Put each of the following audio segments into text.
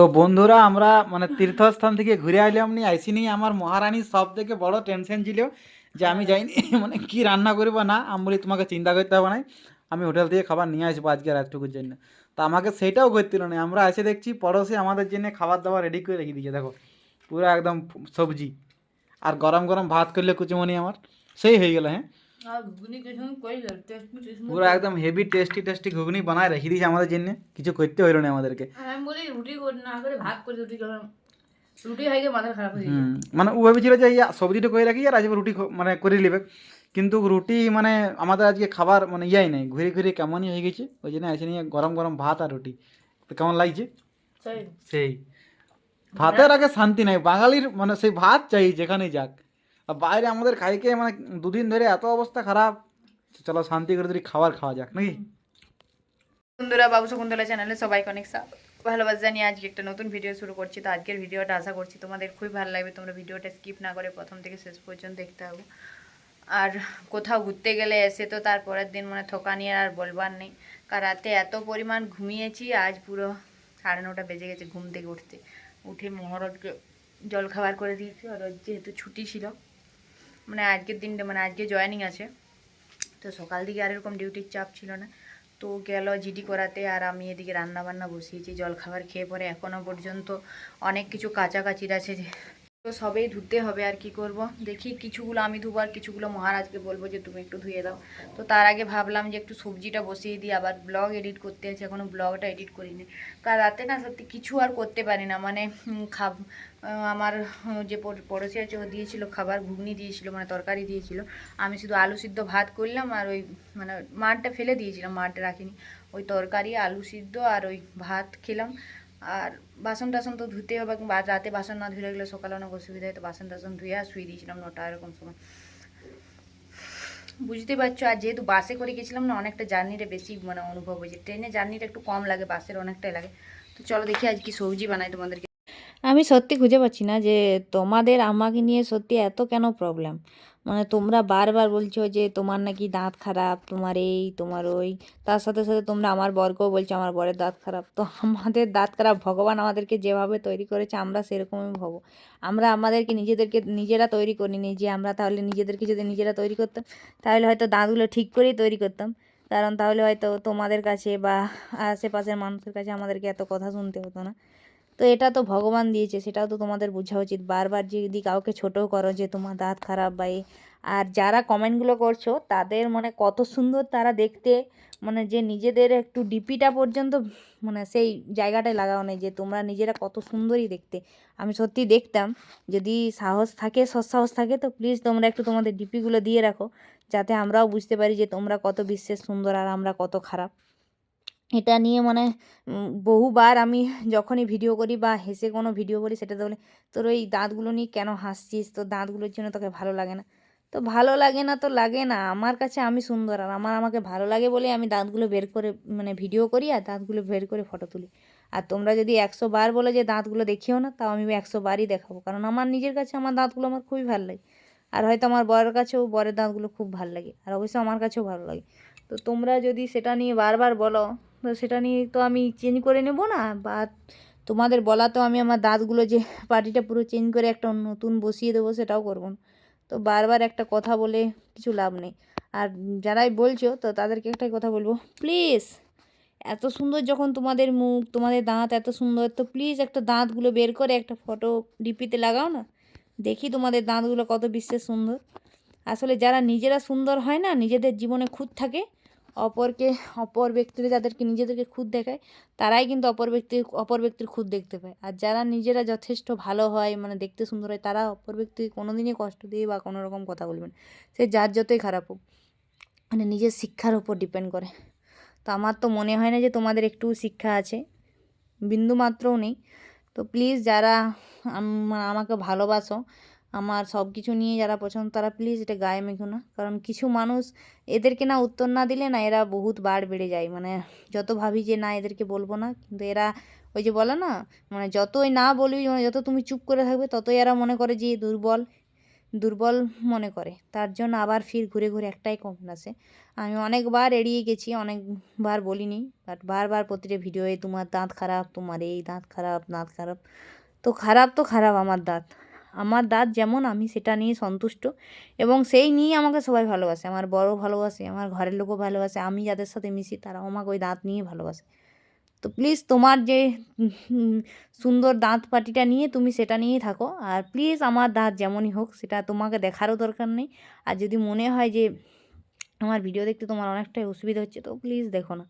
তো বন্ধুরা, আমরা মানে তীর্থস্থান থেকে ঘুরে আইলাম নি আইসি নি। আমার মহারানীর সব থেকে বড় টেনশন ছিল যে আমি যাইনি মানে কি রান্না করব না, আমি বলি তোমাকে চিন্তা করতে হবে না। আমি হোটেল থেকে খাবার নিয়ে আসব আজকে রাতটুকুর জন্য। তা আমাকে সেইটাও করছিল না। আমরা এসে দেখছি পড়োশি আমাদের জন্য খাবার দাবার রেডি করে রেখে দিয়েছে। দেখো, পুরো একদম সবজি। আর গরম গরম ভাত করলে কুচুমনি আমার। সেই হয়ে গেল হ্যাঁ? পুরো একদম হেভি টেস্টি টেস্টি ঘুগনি বানায় রেখে দিয়েছে আমাদের জন্য। কিছু করতে হইল না আমাদেরকে। আমি বলি রুটি না করে ভাত করে রুটি রুটি খাইকে মাথা খারাপ হয়ে মানে ও ভেবেছিল যে ইয়া সবজিটা করে রাখি আর আজকে রুটি মানে করে নেবে। কিন্তু রুটি মানে আমাদের আজকে খাবার মানে ইয়াই নেই ঘুরে ঘুরে কেমনই হয়ে গেছে ওই জন্য এসে নিয়ে গরম গরম ভাত আর রুটি। কেমন লাগছে? সেই। ভাতের আগে শান্তি নাই বাঙালির মানে সেই ভাত চাই যেখানেই যাক। বাইরে আমাদের খাইকে মানে দুদিন ধরে এত অবস্থা খারাপ। চলো শান্তি করে যদি খাবার খাওয়া যাক, নাকি? বন্ধুরা, বাবু শকুন্তলা চ্যানেলে সবাইকে অনেক ভালোবাসা জানিয়ে আজকে একটা নতুন ভিডিও শুরু করছি। তো আজকের ভিডিওটা আশা করছি তোমাদের খুবই ভালো লাগবে। তোমরা ভিডিওটা স্কিপ না করে প্রথম থেকে শেষ পর্যন্ত দেখতে হবে আর কোথাও ঘুরতে গেলে এসে তো তার পরের দিন মানে থকানি আর বলবার নেই। কার রাতে এত পরিমাণ ঘুমিয়েছি, আজ পুরো সাড়ে নটা বেজে গেছে ঘুম থেকে উঠতে। উঠে মহরতকে জল খাবার করে দিয়েছি। আর যেহেতু ছুটি ছিল মানে আজকের দিনটা মানে আজকে জয়েনিং আছে। তো সকাল দিকে আর এরকম ডিউটির চাপ ছিল না। তো গেল জিডি করাতে আর আমি এদিকে রান্না বান্না বসিয়েছি জল খাবার খেয়ে পরে এখনও পর্যন্ত অনেক কিছু কাচাকাচির আছে তো সবেই ধুতে হবে আর কি করব। দেখি কিছুগুলো, আমি ধুবো আর কিছুগুলো মহারাজকে বলব যে তুমি একটু ধুয়ে দাও। তো তার আগে ভাবলাম যে একটু সবজিটা বসিয়ে দিই, আবার ব্লগ এডিট করতে আছে এখনও ব্লগটা এডিট করিনি। কারণ রাতে না সত্যি কিছু আর করতে পারি না মানে খাব আমার যে পড়- পড়োশি আছে, ও দিয়েছিল খাবার, ঘুগনি দিয়েছিল মানে তরকারি দিয়েছিল। আমি শুধু আলু সিদ্ধ ভাত করলাম আর ওই মানে মাঠটা ফেলে দিয়েছিলাম, মাঠটা রাখিনি। ওই তরকারি, আলু সিদ্ধ আর ওই ভাত খেলাম। আর বাসন টাসন তো ধুতে হবে রাতে বাসন না ধুয়ে গেলে সকালে অনেক অসুবিধা হয়, তো বাসন টাসন ধুয়ে আর শুয়ে দিয়েছিলাম নটা এরকম সময়। বুঝতে পারছ, আর যেহেতু বাসে করে গেছিলাম না, অনেকটা জার্নিটা বেশি মানে অনুভব হয়েছে। ট্রেনে জার্নিটা একটু কম লাগে, বাসের অনেকটাই লাগে। তো চলো দেখি আজ কি সবজি বানাই তোমাদেরকে। আমি সত্যি খুঁজে পাচ্ছি না যে তোমাদের আমাকে নিয়ে সত্যি এত কেন প্রবলেম মানে তোমরা বারবার বলছো যে তোমার নাকি দাঁত খারাপ, তোমার এই, তোমার ওই। তার সাথে সাথে তোমরা আমার বরকেও বলছো আমার বরের দাঁত খারাপ। তো আমাদের দাঁত খারাপ, ভগবান আমাদেরকে যেভাবে তৈরি করেছে আমরা সেরকমই হব আমরা আমাদেরকে নিজেদেরকে, নিজেরা তৈরি করিনি যে আমরা তাহলে নিজেদেরকে যদি নিজেরা তৈরি করতাম, তাহলে হয়তো দাঁতগুলো ঠিক করেই তৈরি করতাম। কারণ তাহলে হয়তো তোমাদের কাছে বা আশেপাশের মানুষের কাছে আমাদেরকে এত কথা শুনতে হতো না। তো এটা তো ভগবান দিয়েছে, সেটাও তো তোমাদের বোঝা উচিত। বারবার যদি কাউকে ছোটো করো যে তোমার দাঁত খারাপ বা আর যারা কমেন্টগুলো করছ, তাদের মানে কত সুন্দর তারা দেখতে মানে যে নিজেদের একটু ডিপিটা পর্যন্ত মানে সেই জায়গাটায় লাগাও নেই যে তোমরা নিজেরা কত সুন্দরই দেখতে। আমি সত্যি দেখতাম, যদি সাহস থাকে, সৎসাহস থাকে, তো প্লিজ তোমরা একটু তোমাদের ডিপিগুলো দিয়ে রাখো, যাতে আমরাও বুঝতে পারি যে তোমরা কত বিশ্বের সুন্দর আর আমরা কত খারাপ। এটা নিয়ে মানে বহুবার আমি যখনই ভিডিও করি বা হেসে কোনো ভিডিও করি সেটাতে বলে, তোর ওই দাঁতগুলো নিয়ে কেন হাসছিস? তোর দাঁতগুলোর জন্য তোকে ভালো লাগে না। তো ভালো লাগে না তো লাগে না, আমার কাছে আমি সুন্দর আর আমার আমাকে ভালো লাগে বলে আমি দাঁতগুলো বের করে মানে ভিডিও করি আর দাঁতগুলো বের করে ফটো তুলি। আর তোমরা যদি একশো বার বলে যে দাঁতগুলো দেখিও না, তাও আমি একশো বারই দেখাবো। কারণ আমার নিজের কাছে আমার দাঁতগুলো আমার খুবই ভালো লাগে। আর হয়তো আমার বরের কাছেও বরের দাঁতগুলো খুব ভালো লাগে। আর অবশ্যই আমার কাছেও ভালো লাগে। তো তোমরা যদি সেটা নিয়ে বারবার বলো তো সেটা নিয়ে তো আমি চেঞ্জ করে নেব না। বা তোমাদের বলা তো আমি আমার দাঁতগুলো যে পাটিটা পুরো চেঞ্জ করে একটা নতুন বসিয়ে দেবো সেটাও করব তো বারবার একটা কথা বলে কিছু লাভ নেই। আর যারাই বলছো তো তাদেরকে একটাই কথা বলব প্লিজ এত সুন্দর যখন তোমাদের মুখ, তোমাদের দাঁত এত সুন্দর, তো প্লিজ একটা দাঁতগুলো বের করে একটা ফটো ডিপিতে লাগাও না। দেখি তোমাদের দাঁতগুলো কত বিশ্বের সুন্দর। আসলে যারা নিজেরা সুন্দর হয় না, নিজেদের জীবনে খুঁত থাকে অপরকে, অপর ব্যক্তিরা যাদেরকে নিজেদেরকে খুদ দেখায়, তারাই কিন্তু অপর ব্যক্তি, অপর ব্যক্তির খুদ দেখতে পায়। আর যারা নিজেরা যথেষ্ট ভালো হয় মানে দেখতে সুন্দর হয়, তারা অপর ব্যক্তি কোনো দিনই কষ্ট দিয়ে বা কোনো রকম কথা বলবেন সে যার যতই খারাপ হোক মানে নিজের শিক্ষার ওপর ডিপেন্ড করে। তো আমার তো মনে হয় না যে তোমাদের একটু শিক্ষা আছে বিন্দু মাত্রও নেই। তো প্লিজ যারা আম- আমাকে ভালোবাসো আমার সব কিছু নিয়ে যারা পছন্দ, তারা প্লিজ এটা গায়ে মেখো না। কারণ কিছু মানুষ এদেরকে না উত্তর না দিলে না এরা বহুত বার বেড়ে যায়। মানে যত ভাবি যে না এদেরকে বলব না, কিন্তু এরা ওই যে বলে না মানে যতই না বলবি মানে যত তুমি চুপ করে থাকবে, ততই এরা মনে করে যে দুর্বল দুর্বল মনে করে। তার জন্য আবার ফির ঘুরে ঘুরে একটাই কমেন্ট আসে আমি অনেকবার এড়িয়ে গেছি, অনেকবার বলিনি বাট বারবার প্রতিটা ভিডিওয়ে তোমার দাঁত খারাপ, তোমার এই দাঁত খারাপ দাঁত খারাপ। তো খারাপ তো খারাপ আমার দাঁত। আমার দাঁত যেমন আমি সেটা নিয়ে সন্তুষ্ট এবং সেই নিয়ে আমাকে সবাই ভালোবাসে। আমার বড় ভালোবাসে, আমার ঘরের লোকও ভালোবাসে, আমি যাদের সাথে মিশি তারাও আমাকে ওই দাঁত নিয়ে ভালোবাসে। তো প্লিজ তোমার যে সুন্দর দাঁত পাটিটা নিয়ে তুমি সেটা নিয়েই থাকো। আর প্লিজ আমার দাঁত যেমনই হোক সেটা তোমাকে দেখারও দরকার নেই। আর যদি মনে হয় যে আমার ভিডিও দেখতে তোমার অনেকটাই অসুবিধা হচ্ছে, তো প্লিজ দেখো না।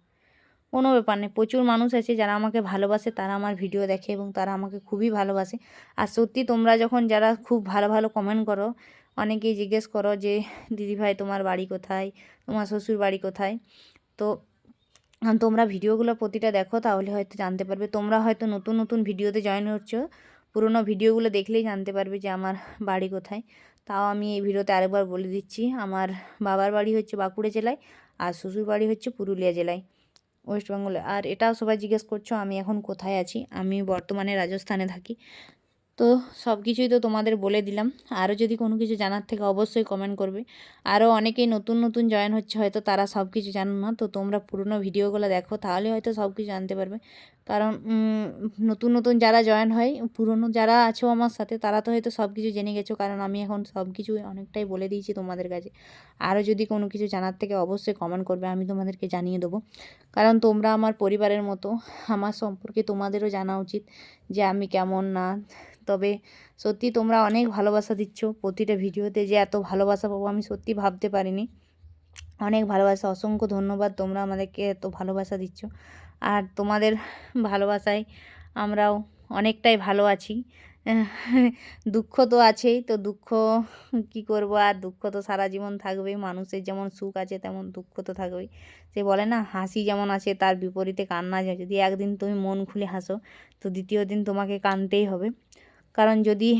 কোনো ব্যাপার নেই। প্রচুর মানুষ আছে যারা আমাকে ভালোবাসে, তারা আমার ভিডিও দেখে এবং তারা আমাকে খুবই ভালোবাসে। আর সত্যি তোমরা যখন যারা খুব ভালো ভালো কমেন্ট করো, অনেকেই জিজ্ঞেস করো যে দিদিভাই তোমার বাড়ি কোথায়? তোমার শ্বশুর বাড়ি কোথায়? তো তোমরা ভিডিওগুলো প্রতিটা দেখো, তাহলে হয়তো জানতে পারবে। তোমরা হয়তো নতুন নতুন ভিডিওতে জয়েন হচ্ছ। পুরোনো ভিডিওগুলো দেখলেই জানতে পারবে যে, আমার বাড়ি কোথায়? তাও আমি এই ভিডিওতে আরেকবার বলে দিচ্ছি। আমার বাবার বাড়ি হচ্ছে বাঁকুড়া জেলায়, আর শ্বশুর বাড়ি হচ্ছে পুরুলিয়া জেলায়। ওয়েস্ট বেঙ্গলে। আর এটাও সবাই জিজ্ঞেস করছ, আমি এখন কোথায় আছি? আমি বর্তমানে রাজস্থানে থাকি। তো সব কিছুই তো তোমাদের বলে দিলাম। আরও যদি কোনো কিছু জানার থেকে অবশ্যই কমেন্ট করবে। আরও অনেকেই নতুন নতুন জয়েন হচ্ছে, হয়তো তারা সব কিছু জানো না। তো তোমরা পুরনো ভিডিওগুলো দেখো, তাহলে হয়তো সব কিছু জানতে পারবে। কারণ নতুন নতুন যারা জয়েন হয়, পুরনো যারা আছো আমার সাথে, তারা তো হয়তো সব কিছু জেনে গেছো, কারণ আমি এখন সব কিছু অনেকটাই বলে দিয়েছি তোমাদের কাছে। আরও যদি কোনো কিছু জানার থেকে অবশ্যই কমেন্ট করবে, আমি তোমাদেরকে জানিয়ে দেবো। কারণ তোমরা আমার পরিবারের মতো, আমার সম্পর্কে তোমাদেরও জানা উচিত যে আমি কেমন না। তবে সত্যি তোমরা অনেক ভালোবাসা দিচ্ছ প্রতিটা ভিডিওতে, যে এত ভালোবাসা পাবো আমি সত্যি ভাবতে পারিনি। অনেক ভালোবাসা, অসংখ্য ধন্যবাদ তোমরা আমাদেরকে এত ভালোবাসা দিচ্ছ। আর তোমাদের ভালোবাসায় আমরাও অনেকটাই ভালো আছি। দুঃখ তো আছেই, তো দুঃখ কি করব? আর দুঃখ তো সারা জীবন থাকবেই, মানুষের যেমন সুখ আছে তেমন দুঃখ তো থাকবেই। সে বলে না, হাসি যেমন আছে তার বিপরীতে কান্না যায়। যদি একদিন তুমি মন খুলে হাসো, তো দ্বিতীয় দিন তোমাকে কাঁদতেই হবে। কারণ যদি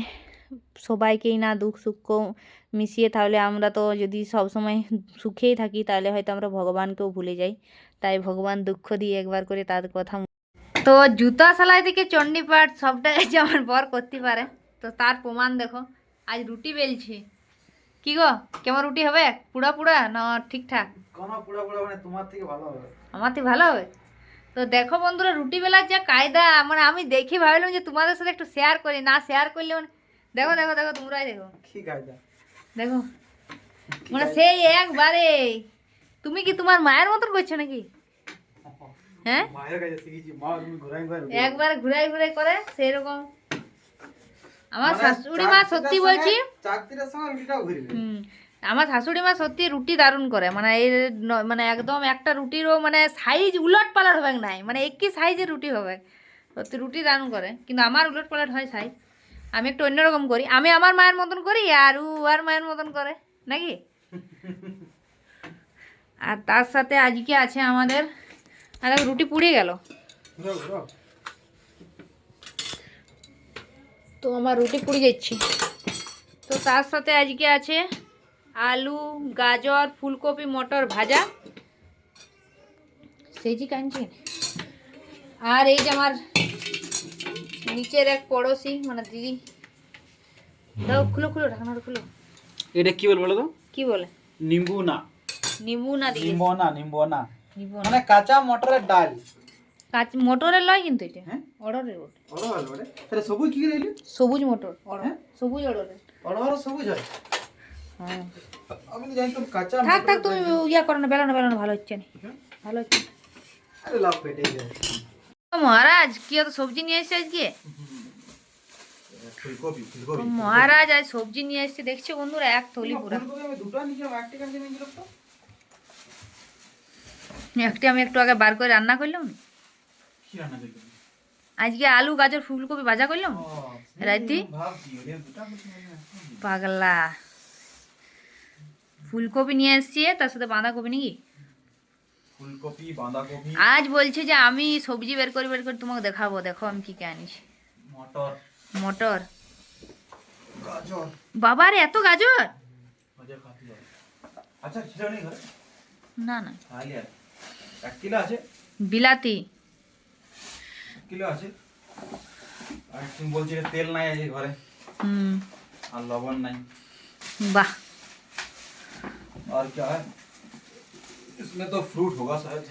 সবাইকেই না দুঃখ সুখ মিশিয়ে তাহলে আমরা তো যদি সব সময় সুখেই থাকি তাহলে হয়তো আমরা ভগবানকেও ভুলে যাই। তাই ভগবান দুঃখ দিয়ে একবার করে তার কথা তো জুতা সেলাই থেকে চণ্ডীপাঠ সবটাই যে আমার বর করতে পারে তো তার প্রমাণ দেখো। আজ রুটি বেলছি। কি গো কেমন রুটি হবে? পুরা পুরা না ঠিকঠাক কোনো পুরো পুরো মানে তোমার থেকে ভালো হবে। আমার তো ভালো হবে? তো দেখো বন্ধুরা রুটি বেলার যা কায়দা মানে আমি দেখে ভাবলাম যে তোমাদের সাথে একটু শেয়ার করি না শেয়ার করলে মানে দেখো দেখো দেখো তোমরাই দেখো। দেখো। মানে সেই একবারে। তুমি কি তোমার মায়ের মতন করছ নাকি? হ্যাঁ? মায়ের কাছে শিখেছি। মা তুমি ঘুরাই ঘুরাই একবার ঘুরাই ঘুরাই করে সেরকম আমার মানে শাশুড়ি মা সত্যি বলছি আমার শাশুড়ি মা সত্যি রুটি দারুণ করে। মানে ন- মানে একদম একটা রুটিরও মানে সাইজ উলট পালট হবে নাই। মানে একই সাইজের রুটি হবে সত্যি রুটি দারুণ করে। কিন্তু আমার উলট পালট হয় সাইজ। আমি একটু অন্যরকম করি। আমি আমার মায়ের মতন করি আর ও আর মায়ের মতন করে নাকি? আর তার সাথে আজকে আছে আমাদের আর রুটি পুড়ে গেল। তো আমার রুটি পুড়ে যাচ্ছি। তো তার সাথে আজকে আছে আলু গাজর ফুলকপি মটর ভাজা। সেই যে কাঁদছে আর এই যে আমার নিচের এক পড়োশি মানে দিদি। দাও খুলো খুলো ঢাকনাটা খুলো। এটা কি বলব বলো তো? কি বলে? নিম্বু না নিম্বু না দিদি। নিম্বু না নিম্বু না মানে কাঁচা মটরের ডাল। কাঁচ মটরের লয় কিন্তু এটা। হ্যাঁ? অর্ডারের ওটা বড় ভালো তাহলে সবুজ কি রইলি সবুজ মটর অর্ডার হ্যাঁ? সবুজ অর্ডারের বড় বড় সবুজ হয়? হ্যাঁ। আমি জানি তো কাঁচা থাক থাক তুমি। ইয়া করো না বেলানো বেলানো ভালো হচ্ছে না। হ্যাঁ? ভালো হচ্ছে না। আরে লাভ পেটে যায়। মহারাজ কি অত সবজি নিয়ে এসছে আজকে? ফুলকপি ও ফুলকপি। মহারাজ আজ সবজি নিয়ে এসছে। দেখছ বন্ধুরা এক থলি পুরা। একটা আমি একটু আগে বার করে রান্না করলাম। কি রান্না করলি? আজকে আলু গাজর ফুলকপি ভাজা করলাম। রাইতি? পাগলা। ফুলকপি নিয়ে এসছি তার সাথে বাঁধাকপি নাকি? ফুলকপি বাঁধাকপি। আজ বলছে যে আমি সবজি বের করে বের করে তোমাকে দেখাবো। দেখো আমি কি কে আনিস। মটর। মটর। গাজর। এত গাজর? আচ্ছা, আচ্ছা না না। এক কিলো আছে? বিলাতি। কিলো আছে? আর তুমি বলছি তেল নাই আছে ঘরে। হুম। আর লবণ নাই। বাহ। আর কি হয়? इसमें तो फ्रूट होगा शायद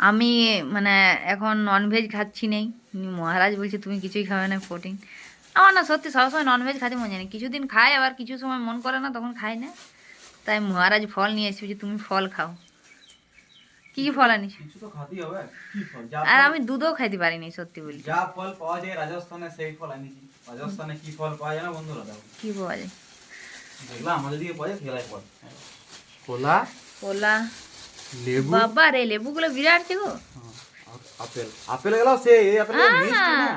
আমি মানে এখন ননভেজ খাচ্ছি নেই মহারাজ বলছে তুমি কিছুই খাবে না প্রোটিন আমার না সত্যি সবসময় ননভেজ খেতে মন যায় না কিছুদিন খাই আবার কিছু সময় মন করে না তখন খাই না তাই মহারাজ ফল নিয়ে এসেছি যে তুমি ফল খাও কী কী ফল আনিস কিছু তো খাতেই হবে কি ফল যা আর ফল- আমি দুধও খাইতে পারিনি সত্যি বলি যা ফল পাওয়া যায় রাজস্থানে সেই ফল আনিছি রাজস্থানে কি ফল পাওয়া যায় না বন্ধুরা দেখো কি পাওয়া যায় দেখলাম আমাদের দিকে পাওয়া যায় খেলায় ফল কলা কলা লেবু। বাবা রে লেবুগুলো বিরাট হ্যাঁ, আপেল আপেল। গেল সে এই আপেল মিষ্টি না?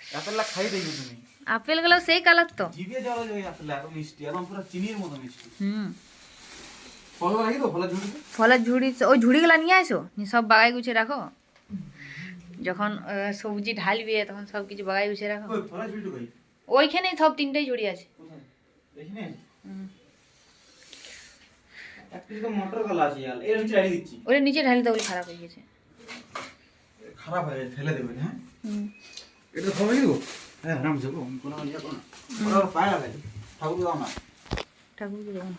আপেলটা খাই তুমি। আপেলগুলো সেই কালার তো। জিভে জল আপেল এত মিষ্টি। একদম পুরো চিনির মতো মিষ্টি। হুম। ফল রাখি তো ফলের ফলের ঝুড়ি ওই ঝুড়িগুলো নিয়ে আসো। সব বাগাই গুছিয়ে রাখো। যখন সবজি ঢালবে তখন সব কিছু বাগাই গুছিয়ে রাখো। ওইখানেই সব তিনটেই ঝুড়ি আছে। এখানে। একটা তো মটর কলা আছে ইয়ার। এর নিচে রাখি দিচ্ছি। ওটা নিচে ঢালি তো খারাপ হয়ে গেছে। খারাপ হয়ে ফেলে দেবেন হ্যাঁ? এটা খাবে কি গো? হ্যাঁ রাম যাব কোনো ইয়ে করো ওরা পায়ে লাগাই ঠাকুর দাও না। ঠাকুরকে দেবো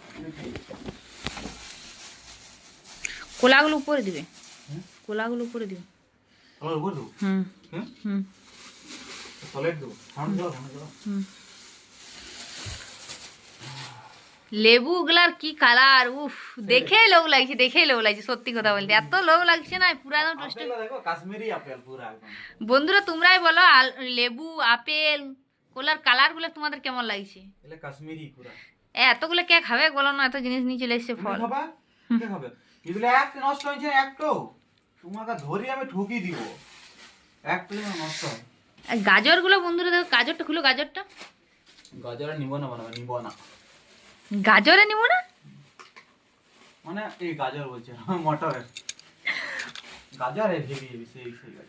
কোলাগুলো উপরে দিবে। হুম? কোলাগুলো উপরে দিবে। উপর দেবো? হুম। হ্যাঁ? হুম। সলিড দেবো। ঠান্ডা ঠান্ডা হুম। লেবুগুলার কি কালার উফ দেখে লোক লাগছে দেখে লোক লাগছে সত্যি কথা বলতে। এত লোক লাগছে না পুরো একদম টোস্টে কাশ্মীরি আপেল পুরো বন্ধুরা তোমরাই বলো লেবু আপেল কোলার কালারগুলো তোমাদের কেমন লাগছে? এলে কাশ্মীরি পুরো। এ, এতগুলো কে খাবে? বলো না এত জিনিস নিয়ে চলে এসছে ফল। খাবা? কে খাবে? এগুলো একটা নষ্ট হয়েছে একটো তোমাকে ধরে আমি ঠুকি দিব। একটা নষ্ট গাজরগুলো বন্ধুরা দেখো গাজরটা খুলো গাজরটা। গাজর নিব না বানাবো নিব না। গাজরে নিব না? মানে এই গাজর বলছে মটরের। গাজর হেভি হেভি সেই সেই গাজর।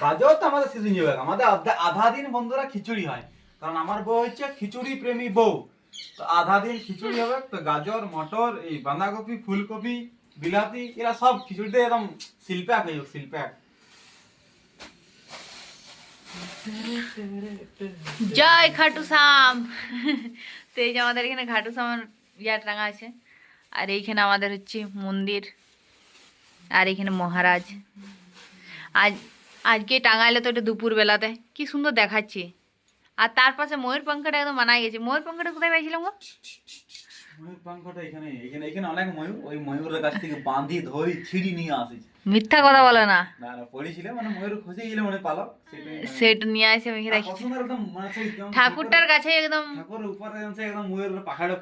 গাজর তো আমাদের সিজন যাবে। আমাদের আধা- দিন বন্ধুরা খিচুড়ি হয়। কারণ আমার বউ হচ্ছে খিচুড়ি প্রেমী বউ। তো আধা দিন খিচুড়ি হবে, তো গাজর, মটর, এই বাঁধাকপি, ফুলকপি, বিলাতি, এরা সব খিচুড়িতে একদম শিল্প্যাক যাবে শিল্প্যাক জয় খাটু শ্যাম তো এই যে আমাদের এখানে খাটু শ্যামের ইয়া টাঙা আছে। আর এইখানে আমাদের হচ্ছে মন্দির। আর এখানে মহারাজ। আজ, আজকে টাঙাইলে তো এটা দুপুর বেলাতে কি সুন্দর দেখাচ্ছে। আর তার পাশে ময়ূর পাঙ্খাটা একদম মানাই গেছে। ময়ূর পাঙ্খাটা কোথায় পাইছিলাম গো? ময়ূর পাঙ্খাটা এখানে এখানে এখানে অনেক ময়ূর। ওই ময়ূরের কাছ থেকে বাঁধি ধরি ছিঁড়ি নিয়ে আসেছে। মিথ্যা কথা বলে না। না না পড়েছিল মানে ময়ূর খসে গেলে মানে সেটা নিয়ে আসে আমি আর রাখি ঠাকুরটার কাছে একদম ঠাকুরের উপরে একদম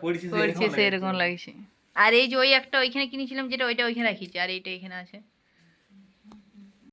পড়েছে সেরকম লাগছে। আর এই যে ওই একটা ওইখানে কিনেছিলাম যেটা ওইটা ওইখানে রাখিছি আর এইটা এখানে আছে।